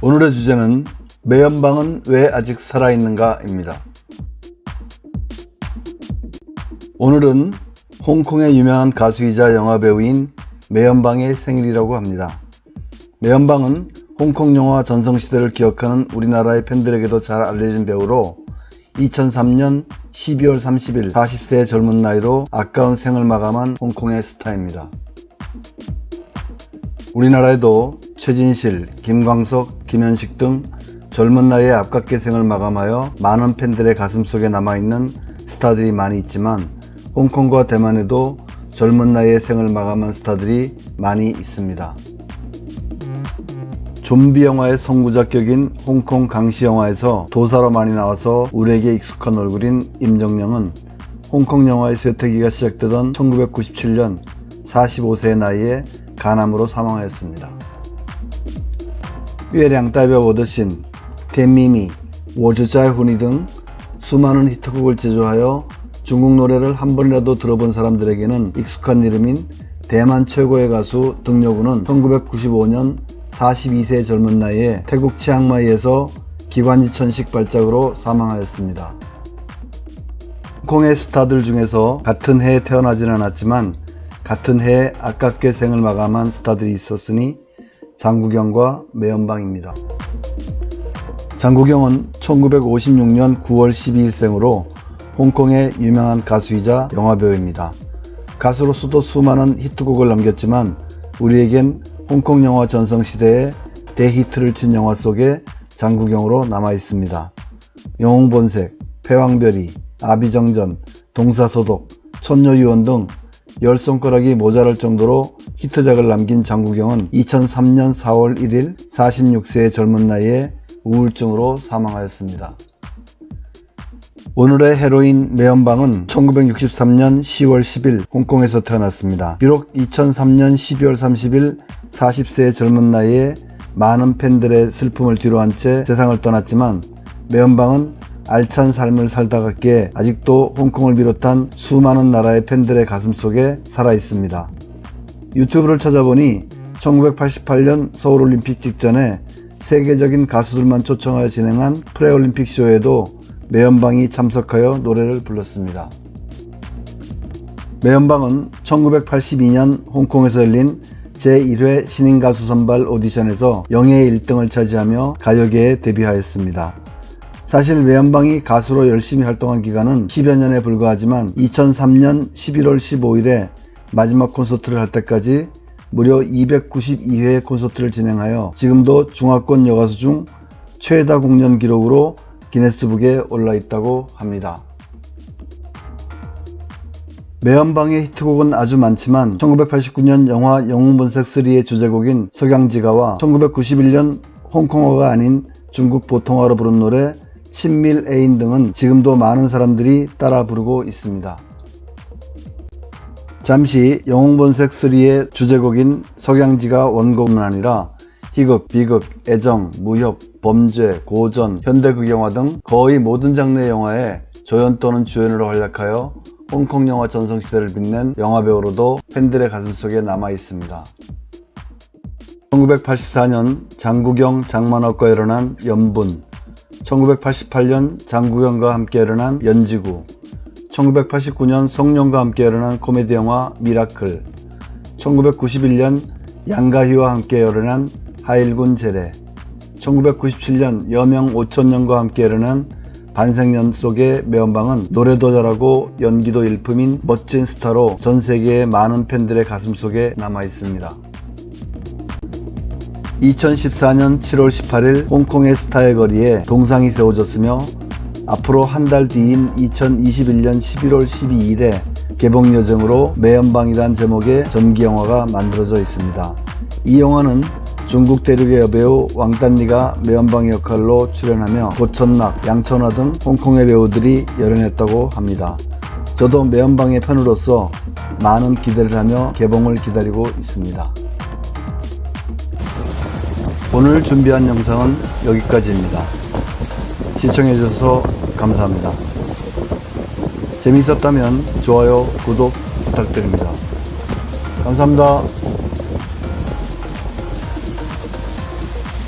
오늘의 주제는 매연방은 왜 아직 살아있는가입니다. 오늘은 홍콩의 유명한 가수이자 영화배우인 매연방의 생일이라고 합니다. 매연방은 홍콩 영화 전성시대를 기억하는 우리나라의 팬들에게도 잘 알려진 배우로 2003년 12월 30일 40세의 젊은 나이로 아까운 생을 마감한 홍콩의 스타입니다. 우리나라에도 최진실, 김광석, 김현식 등 젊은 나이에 아깝게 생을 마감하여 많은 팬들의 가슴속에 남아있는 스타들이 많이 있지만 홍콩과 대만에도 젊은 나이에 생을 마감한 스타들이 많이 있습니다. 좀비 영화의 선구자격인 홍콩 강시 영화에서 도사로 많이 나와서 우리에게 익숙한 얼굴인 임정영은 홍콩 영화의 쇠퇴기가 시작되던 1997년 45세의 나이에 간암으로 사망하였습니다. 月亮代表我的心, 대미미, 我只在乎你등 수많은 히트곡을 제조하여 중국 노래를 한 번이라도 들어본 사람들에게는 익숙한 이름인 대만 최고의 가수 등려구는 1995년 42세 젊은 나이에 태국 치앙마이에서 기관지천식 발작으로 사망하였습니다. 홍콩의 스타들 중에서 같은 해에 태어나진 않았지만 같은 해에 아깝게 생을 마감한 스타들이 있었으니 장국영과 매연방입니다. 장국영은 1956년 9월 12일생으로 홍콩의 유명한 가수이자 영화배우입니다. 가수로서도 수많은 히트곡을 남겼지만 우리에겐 홍콩 영화 전성시대에 대히트를 친 영화 속에 장국영으로 남아 있습니다. 영웅본색, 패왕별이, 아비정전, 동사소독, 천녀유언 등 열 손가락이 모자랄 정도로 히트작을 남긴 장국영은 2003년 4월 1일 46세의 젊은 나이에 우울증으로 사망하였습니다. 오늘의 헤로인 매연방은 1963년 10월 10일 홍콩에서 태어났습니다. 비록 2003년 12월 30일 40세의 젊은 나이에 많은 팬들의 슬픔을 뒤로한 채 세상을 떠났지만 매연방은 알찬 삶을 살다갔기에 아직도 홍콩을 비롯한 수많은 나라의 팬들의 가슴 속에 살아 있습니다. 유튜브를 찾아보니 1988년 서울올림픽 직전에 세계적인 가수들만 초청하여 진행한 프레올림픽 쇼에도 매연방이 참석하여 노래를 불렀습니다. 매연방은 1982년 홍콩에서 열린 제1회 신인가수 선발 오디션에서 영예의 1등을 차지하며 가요계에 데뷔하였습니다. 사실 매연방이 가수로 열심히 활동한 기간은 10여 년에 불과하지만 2003년 11월 15일에 마지막 콘서트를 할 때까지 무려 292회 콘서트를 진행하여 지금도 중화권 여가수 중 최다 공연 기록으로 기네스북에 올라 있다고 합니다. 매연방의 히트곡은 아주 많지만 1989년 영화 영웅본색 3의 주제곡인 석양지가와 1991년 홍콩어가 아닌 중국 보통어로 부른 노래 친밀 애인 등은 지금도 많은 사람들이 따라 부르고 있습니다. 잠시 영웅본색 3의 주제곡인 석양지가 원곡은 아니라 희극, 비극, 애정, 무협, 범죄, 고전, 현대극 영화 등 거의 모든 장르의 영화에 조연 또는 주연으로 활약하여 홍콩 영화 전성시대를 빛낸 영화배우로도 팬들의 가슴속에 남아 있습니다. 1984년 장국영, 장만옥과 일어난 연분, 1988년 장국영과 함께 일어난 연지구, 1989년 성룡과 함께 일어난 코미디 영화 미라클, 1991년 양가희와 함께 일어난 하일군 제례, 1997년 여명 5천년과 함께 일어난 반생년 속의 매연방은 노래도 잘하고 연기도 일품인 멋진 스타로 전 세계의 많은 팬들의 가슴 속에 남아 있습니다. 2014년 7월 18일 홍콩의 스타의 거리에 동상이 세워졌으며 앞으로 한 달 뒤인 2021년 11월 12일에 개봉 예정으로 매연방이란 제목의 전기 영화가 만들어져 있습니다. 이 영화는 중국 대륙의 여배우 왕단리가 매연방의 역할로 출연하며 고천락, 양천화 등 홍콩의 배우들이 열연했다고 합니다. 저도 매연방의 팬으로서 많은 기대를 하며 개봉을 기다리고 있습니다. 오늘 준비한 영상은 여기까지입니다. 시청해주셔서 감사합니다. 재밌었다면 좋아요, 구독 부탁드립니다. 감사합니다.